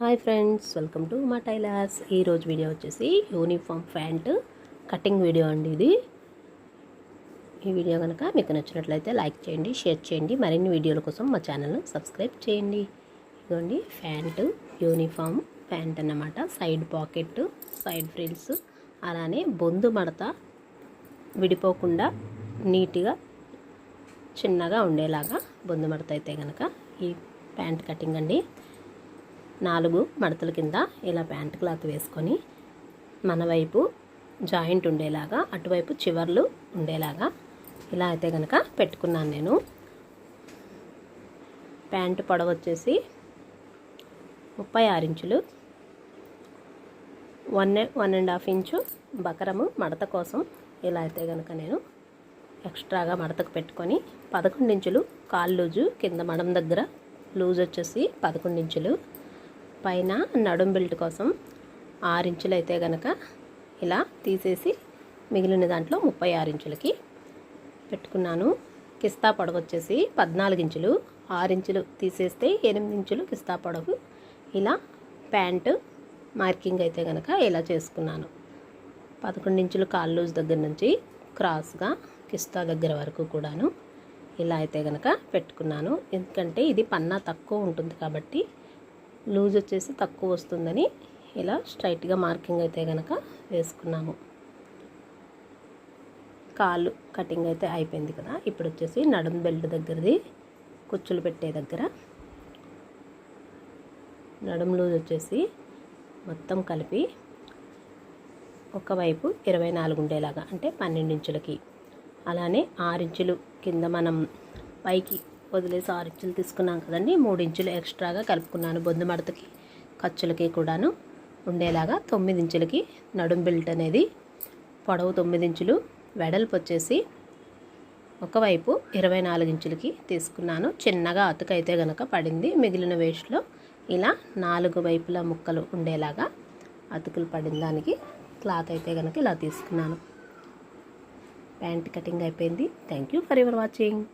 Hi friends welcome to మా tailors. ఈరోజు video వచ్చేసి యూనిఫామ్ ప్యాంట్ కటింగ్ వీడియో అండి ఇది. ఈ వీడియో కనుక మీకు నచ్చినట్లయితే లైక్ చేయండి షేర్ చేయండి మరిన్ని వీడియోల కోసం మా ఛానల్ను సబ్స్క్రైబ్ చేయండి. ఇదిగోండి ప్యాంటు యూనిఫామ్ ప్యాంట్ అన్నమాట. సైడ్ పాకెట్ సైడ్ ఫ్రిల్స్ అలానే బొందు మడత విడిపోకుండా నీట్గా చిన్నగా ఉండేలాగా బొందు మడత అయితే కనుక ఈ ప్యాంట్ కటింగ్ అండి. నాలుగు మడతల కింద ఇలా ప్యాంట్ క్లాత్ వేసుకొని మన వైపు జాయింట్ ఉండేలాగా అటువైపు చివర్లు ఉండేలాగా ఇలా అయితే కనుక పెట్టుకున్నాను నేను. ప్యాంటు పొడవు వచ్చేసి ముప్పై ఆరు ఇంచులు. One one and half inch బకరము మడత కోసం ఇలా అయితే కనుక నేను ఎక్స్ట్రాగా మడతకు పెట్టుకొని పదకొండు ఇంచులు కాళ్ళూజు లూజు కింద మడం దగ్గర లూజ్ వచ్చేసి పదకొండు ఇంచులు. పైన నడుం బెల్ట్ కోసం ఆరు ఇంచులు అయితే గనక ఇలా తీసేసి మిగిలిన దాంట్లో ముప్పై ఆరు ఇంచులకి పెట్టుకున్నాను. కిస్తా పొడవు వచ్చేసి పద్నాలుగు ఇంచులు. ఆరు ఇంచులు తీసేస్తే ఎనిమిది ఇంచులు కిస్తా పొడవు. ఇలా ప్యాంటు మార్కింగ్ అయితే కనుక ఇలా చేసుకున్నాను. పదకొండు ఇంచులు కాళ్ళూజ్ దగ్గర నుంచి క్రాస్గా కిస్తా దగ్గర వరకు కూడాను ఇలా అయితే కనుక పెట్టుకున్నాను. ఎందుకంటే ఇది పన్నా తక్కువ ఉంటుంది కాబట్టి లూజ్ వచ్చేసి తక్కువ వస్తుందని ఇలా స్ట్రైట్గా మార్కింగ్ అయితే కనుక వేసుకున్నాము. కాలు కటింగ్ అయితే అయిపోయింది కదా. ఇప్పుడు వచ్చేసి నడుం బెల్ట్ దగ్గరది కుచ్చులు పెట్టే దగ్గర నడుం లూజ్ వచ్చేసి మొత్తం కలిపి ఒకవైపు ఇరవై నాలుగు ఉండేలాగా అంటే పన్నెండు ఇంచులకి. అలానే ఆరు ఇంచులు కింద మనం పైకి వదిలేసి ఆరు ఇంచులు తీసుకున్నాం కదండి. మూడు ఇంచులు ఎక్స్ట్రాగా కలుపుకున్నాను బొందు మడతకి ఖర్చులకి కూడాను. ఉండేలాగా తొమ్మిది ఇంచులకి నడుం బెల్ట్ అనేది పొడవు తొమ్మిది ఇంచులు వెడల్పు వచ్చేసి ఒకవైపు ఇరవై నాలుగు ఇంచులకి తీసుకున్నాను. చిన్నగా అతుకైతే గనక పడింది. మిగిలిన వేస్ట్లో ఇలా నాలుగు వైపుల ముక్కలు ఉండేలాగా అతుకులు పడిన దానికి క్లాత్ అయితే కనుక ఇలా తీసుకున్నాను. ప్యాంట్ కటింగ్ అయిపోయింది. Thank you for your watching.